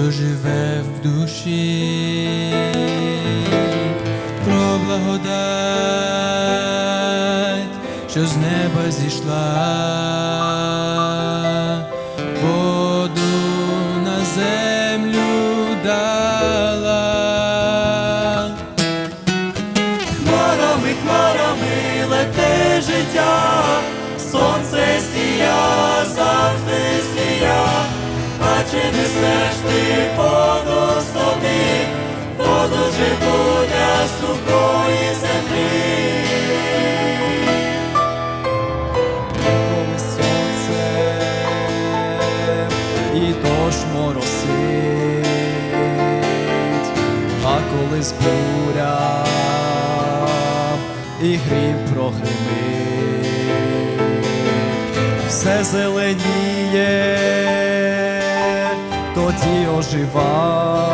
що живе в душі, про благодать, що з неба зійшла, воду на землю дала. Хмарами, хмарами лете життя, чи несеш ти воду собі, воду живу сухої землі. коли сонце і дощ а коли збуря і грім прогримить, все зеленіє, тоді ожива.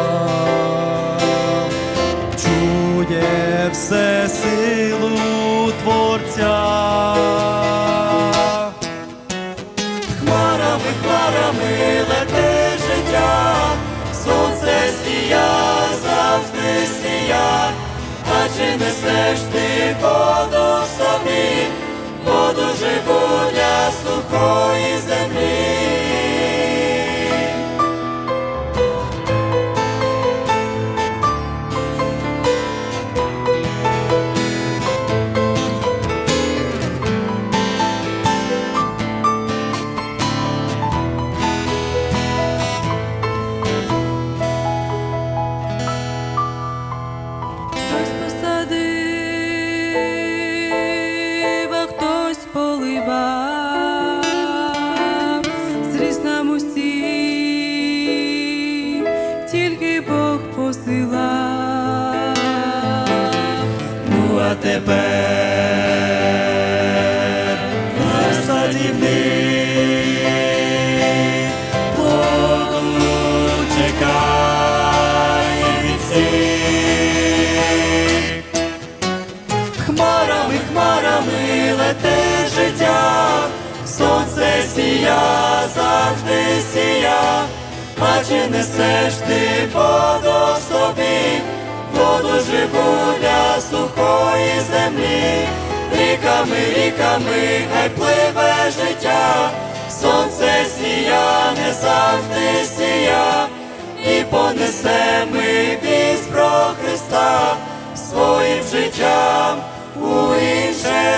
Чує все силу Творця. Хмарами, хмарами лете життя, сонце сія, завжди сія, а чи несеш ти воду в собі, воду живу для сухої поливав, зріс нам тільки Бог посилав. Ну а тепер лете життя, сонце сія, завжди сія, а чи несеш ти воду собі, воду живу для сухої землі, ріками, ріками, хай пливе життя, сонце сія, не завжди сія, і понесемо вість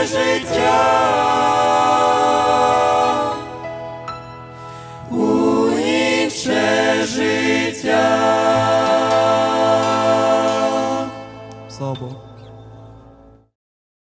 життя.